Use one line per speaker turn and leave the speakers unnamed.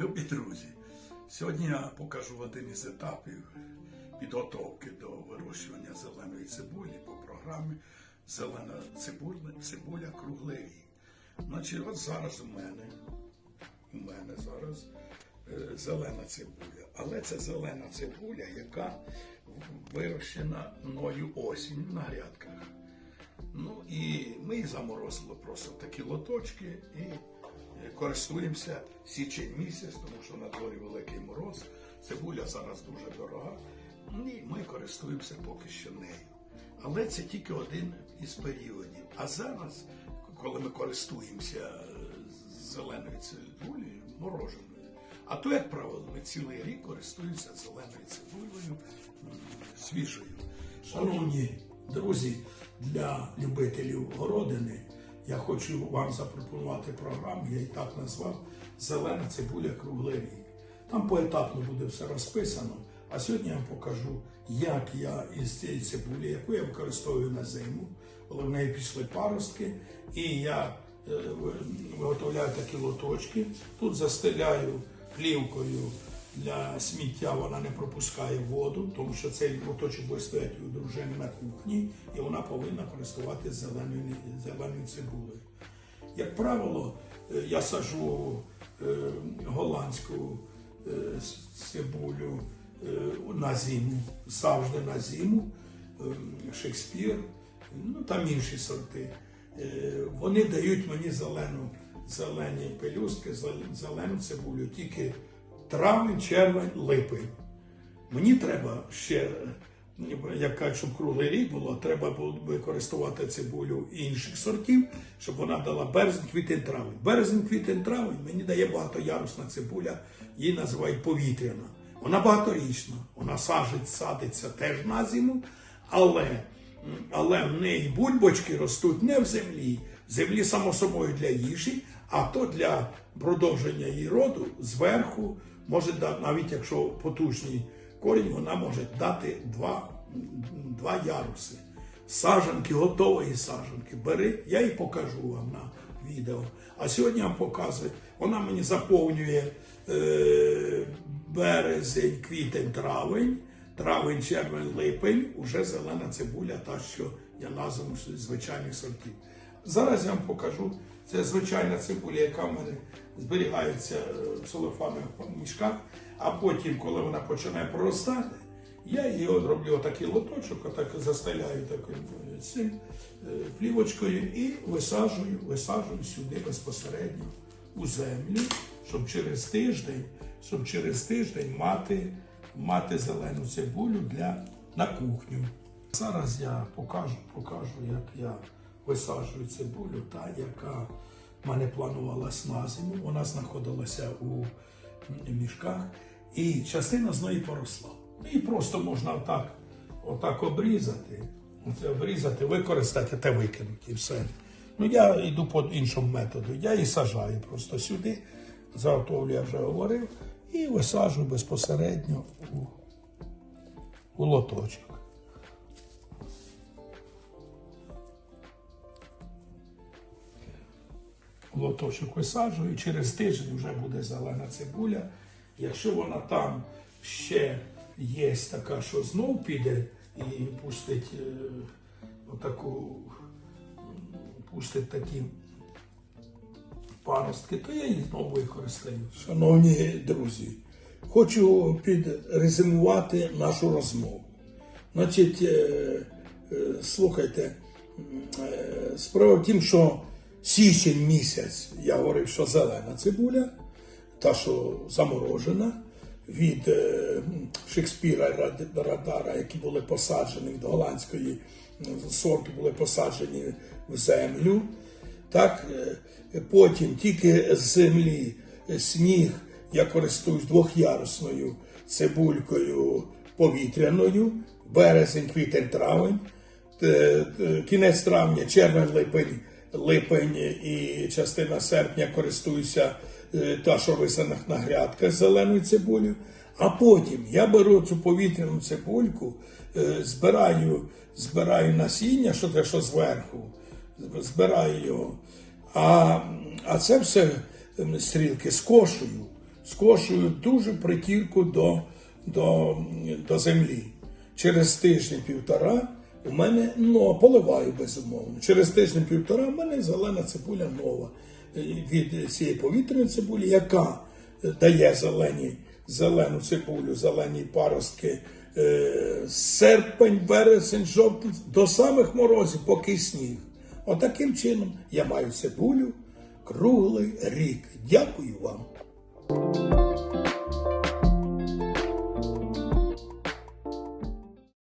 Любі друзі, сьогодні я покажу один із етапів підготовки до вирощування зеленої цибулі по програмі Зелена цибуля, цибуля круглий. Значить, от зараз у мене, у мене зараз е, зелена цибуля. Але це зелена цибуля, яка вирощена мною осінь на грядках. Ну і ми заморозили просто такі лоточки і користуємося січень місяць, тому що на дворі великий мороз. Цибуля зараз дуже дорога. Ну, І ми користуємося поки що нею. Але це тільки один із періодів. А зараз, коли ми користуємося е, зеленою цибулею, мороженою, а то, як правило, ми цілий рік користуємося зеленою цибулею свіжою.
Шановні друзі, для любителів городини я хочу вам запропонувати програму, я і так назвав Зелена цибуля круглий рік. Там поетапно буде все розписано. А сьогодні я вам покажу, як я із цієї цибулі, яку я використовую на зиму, коли в неї пішли паростки, і я е, виготовляю такі лоточки. Тут застеляю плівкою для сміття, вона не пропускає воду, тому що цей лоточок буде стояти у дружини на кухні, і вона повинна користуватися зеленою, зеленою цибулею. Як правило, е, я сажу е, голландську е, цибулю на зиму, завжди на зиму, Шекспір, ну там інші сорти. Вони дають мені зелену, зелені пелюстки, зелену цибулю, тільки травень, червень, липень. Мені треба ще, як кажуть, щоб круглий рік було, треба використовувати цибулю інших сортів, щоб вона дала березень, квітень, травень. Березень, квітень, травень мені дає багатоярусна цибуля, її називають повітряна. Вона багаторічна, вона сажить, садиться теж на зиму, але, але в неї бульбочки ростуть не в землі, в землі само собою для їжі, а то для продовження її роду зверху може дати, навіть якщо потужний корінь, вона може дати два, два яруси. Сажанки, готової сажанки. Бери, я її покажу вам на відео. А сьогодні я вам показую, вона мені заповнює е, березень, квітень, травень, травень, червень, липень, уже зелена цибуля, та, що я назву звичайних сортів. Зараз я вам покажу. Це звичайна цибуля, яка в мене зберігається е, в целофанових мішках, а потім, коли вона починає проростати, я її роблю отакий лоточок, отак застеляю таким е, цим е, плівочкою і висаджую, висаджую сюди безпосередньо у землю, щоб через тиждень, щоб через тиждень мати, мати зелену цибулю для на кухню. Зараз я покажу, покажу, як я висаджую цибулю, та яка мене планувалась на зиму. Вона знаходилася у мішках, і частина з неї поросла. І просто можна отак, отак обрізати, оце обрізати, використати та викинути і все. Ну я йду по іншому методу. Я її сажаю просто сюди, заготовлю, я вже говорив, і висаджую безпосередньо у, у лоточок. Лоточок висаджую, через тиждень вже буде зелена цибуля. Якщо вона там ще є така, що знов піде і пустить е, отаку, пустить такі паростки, то я їх знову використаю. Шановні друзі, хочу підрезюмувати нашу розмову. Значить, е, е, слухайте, справа в тім, що січень місяць я говорив, що зелена цибуля, та, що заморожена від е, Шекспіра Радара, які були посаджені від голландської сорту, були посаджені в землю. Так, е, потім тільки з землі е, сніг я користуюсь двохярусною цибулькою повітряною, березень, квітень, травень, кінець травня, червень, липень, липень і частина серпня користуюся е, та, що висана на грядках з зеленою цибулею. А потім я беру цю повітряну цибульку, е, збираю, збираю насіння, що те, що зверху, збираю його. А, а це все стрілки скошую, скошую дуже притірку до, до, до землі. Через тиждень-півтора у мене ну, поливаю безумовно. Через тиждень-півтора у мене зелена цибуля нова е, від цієї повітряної цибулі, яка е, дає зелені, зелену цибулю, зелені паростки. е, Серпень, вересень, жовтень до самих морозів, поки сніг. Отаким чином я маю цибулю круглий рік. Дякую вам.